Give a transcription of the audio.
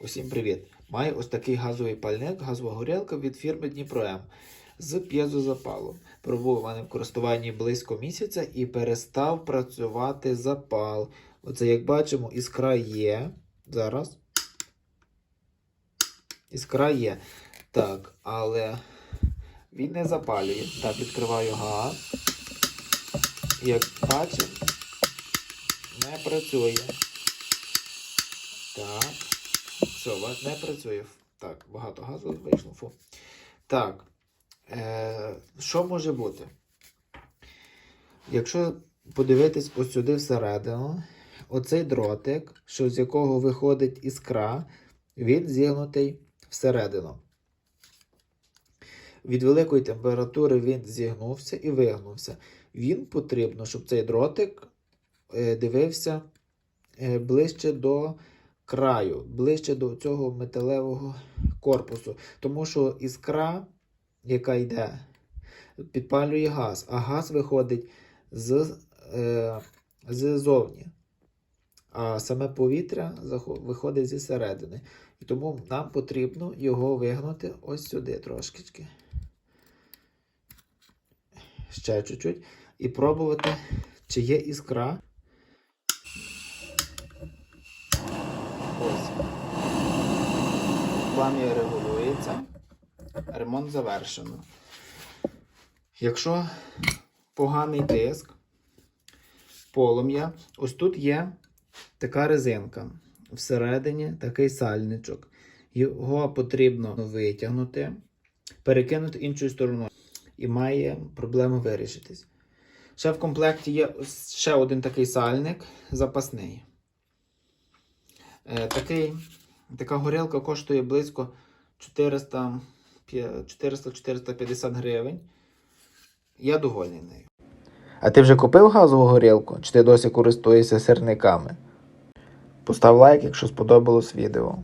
Усім привіт! Маю ось такий газовий пальник, газова горілка від фірми Дніпром з п'єзозапалом. Пробув мене в користуванні близько місяця і перестав працювати запал. Оце, як бачимо, іскра є. Зараз. Іскра є. Так, але він не запалює. Так, відкриваю газ. Як бачимо, не працює. Так. Все, не працює. Так, багато газу вийшло. Фу. Так. Е, що може бути? Якщо подивитись ось сюди всередину, оцей дротик, що з якого виходить іскра, він зігнутий всередину. Від великої температури він зігнувся і вигнувся. Він потрібно, щоб цей дротик е, дивився е, ближче до краю, ближче до цього металевого корпусу. Тому що іскра, яка йде, підпалює газ, а газ виходить з, е, ззовні. А саме повітря виходить зі середини. І тому нам потрібно його вигнути ось сюди трошечки. Ще чуть-чуть. І пробувати, чи є іскра. Ось. Плам'я регулюється. Ремонт завершено. Якщо поганий тиск, полум'я, ось тут є така резинка. Всередині такий сальничок. Його потрібно витягнути, перекинути іншою стороною. І має проблема вирішитись. Ще в комплекті є ще один такий сальник запасний. Е, такий, така горілка коштує близько 400-450 гривень. Я довольний нею. А ти вже купив газову горілку? Чи ти досі користуєшся сирниками? Постав лайк, якщо сподобалось відео.